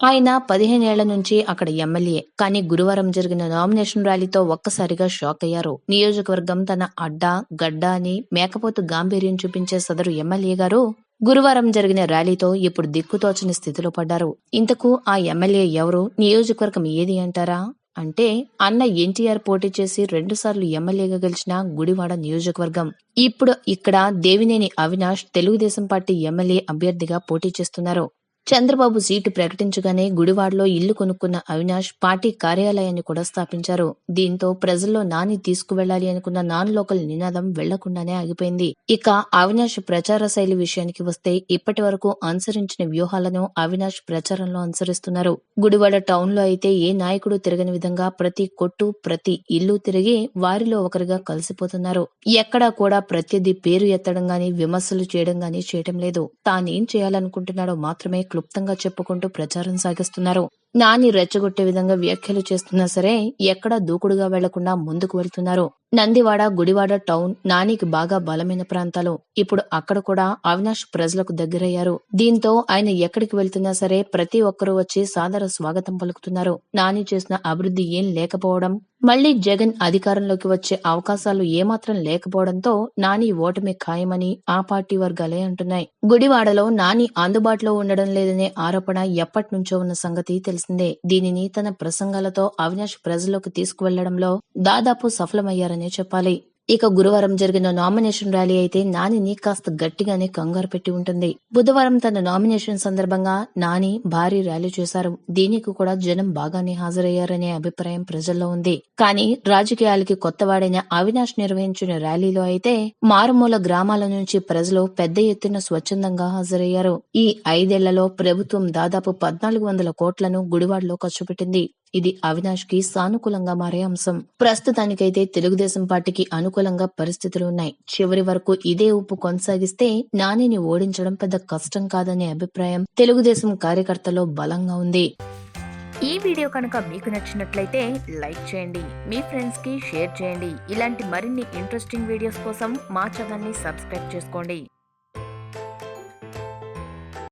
ఆయన పదిహేనేళ్ళ నుంచి అక్కడ ఎమ్మెల్యే. కానీ గురువారం జరిగిన నామినేషన్ ర్యాలీతో ఒక్కసారిగా షాక్ అయ్యారు. నియోజకవర్గం తన అడ్డా గడ్డ అని మేకపోతు గాంభీర్యం చూపించే సదరు ఎమ్మెల్యే గారు గురువారం జరిగిన ర్యాలీతో ఇప్పుడు దిక్కుతోచని స్థితిలో పడ్డారు. ఇంతకు ఆ ఎమ్మెల్యే ఎవరు? నియోజకవర్గం ఏది అంటారా? అంటే అన్న ఎన్టీఆర్ పోటీ చేసి రెండుసార్లు ఎమ్మెల్యేగా గెలిచిన గుడివాడ నియోజకవర్గం. ఇప్పుడు ఇక్కడ దేవినేని అవినాష్ తెలుగుదేశం పార్టీ ఎమ్మెల్యే అభ్యర్థిగా పోటీ చేస్తున్నారు. చంద్రబాబు సీటు ప్రకటించగానే గుడివాడలో ఇల్లు కొనుక్కున్న అవినాష్ పార్టీ కార్యాలయాన్ని కూడా స్థాపించారు. దీంతో ప్రజల్లో నాని తీసుకువెళ్ళాలి అనుకున్న నాన్ లోకల్ నినాదం వెళ్ళకుండానే ఆగిపోయింది. ఇక అవినాష్ ప్రచార శైలి విషయానికి వస్తే ఇప్పటి వరకు అనుసరించిన వ్యూహాలను అవినాష్ ప్రచారంలో అనుసరిస్తున్నారు. గుడివాడ టౌన్లో అయితే ఏ నాయకుడు తిరగని విధంగా ప్రతి కొట్టు ప్రతి ఇల్లు తిరిగి వారిలో ఒకరిగా కలిసిపోతున్నారు. ఎక్కడా కూడా ప్రత్యర్థి పేరు ఎత్తడం గాని విమర్శలు చేయడం గాని చేయటం లేదు. తానేం చేయాలనుకుంటున్నాడో మాత్రమే క్లుప్తంగా చెప్పుకుంటూ ప్రచారం సాగిస్తున్నారు. నాని రెచ్చగొట్టే విధంగా వ్యాఖ్యలు చేస్తున్నా సరే ఎక్కడా దూకుడుగా వెళ్ళకుండా ముందుకు వెళ్తున్నారు. నందివాడ గుడివాడ టౌన్ నానికి బాగా బలమైన ప్రాంతాలు. ఇప్పుడు అక్కడ కూడా అవినాష్ ప్రజలకు దగ్గరయ్యారు. దీంతో ఆయన ఎక్కడికి వెళ్తున్నా సరే ప్రతి ఒక్కరూ వచ్చి సాదర స్వాగతం పలుకుతున్నారు. నాని చేసిన అభివృద్ధి ఏం లేకపోవడం మళ్ళీ జగన్ అధికారంలోకి వచ్చే అవకాశాలు ఏమాత్రం లేకపోవడంతో నాని ఓటమి ఖాయమని ఆ పార్టీ వర్గాలే అంటున్నాయి. గుడివాడలో నాని అందుబాటులో ఉండడం లేదనే ఆరోపణ ఎప్పటి నుంచో ఉన్న సంగతి తెలుసు తెలిసిందే దీనిని తన ప్రసంగాలతో అవినాష్ ప్రజల్లోకి తీసుకువెళ్ళడంలో దాదాపు సఫలమయ్యారనే చెప్పాలి. ఇక గురువారం జరిగిన నామినేషన్ ర్యాలీ అయితే నానిని కాస్త గట్టిగానే కంగారు పెట్టి ఉంటుంది. బుధవారం తన నామినేషన్ సందర్భంగా నాని భారీ ర్యాలీ చేశారు. దీనికి కూడా జనం బాగానే హాజరయ్యారనే అభిప్రాయం ప్రజల్లో ఉంది. కానీ రాజకీయాలకి కొత్తవాడైన అవినాష్ నిర్వహించిన ర్యాలీలో అయితే మారుమూల గ్రామాల నుంచి ప్రజలు పెద్ద ఎత్తున స్వచ్ఛందంగా హాజరయ్యారు. ఈ ఐదేళ్ళలో ప్రభుత్వం దాదాపు పద్నాలుగు వందల కోట్లను గుడివాడలో ఖర్చు పెట్టింది. ఇది అవినాష్కి సానుకూలంగా మారే అంశం. ప్రస్తుతానికైతే తెలుగుదేశం పార్టీకి అనుకూలంగా పరిస్థితులు ఉన్నాయి. చివరి వరకు ఇదే ఉప్పు కొనసాగిస్తే నానిని ఓడించడం పెద్ద కష్టం కాదనే అభిప్రాయం తెలుగుదేశం కార్యకర్తలో బలంగా ఉంది. ఈ వీడియో కనుక మీకు నచ్చినట్లయితే లైక్ చేయండి మీ ఫ్రెండ్స్కి షేర్ చేయండి. ఇలాంటి మరిన్ని ఇంట్రెస్టింగ్ వీడియోస్ కోసం మా ఛానల్ని సబ్స్క్రైబ్ చేసుకోండి.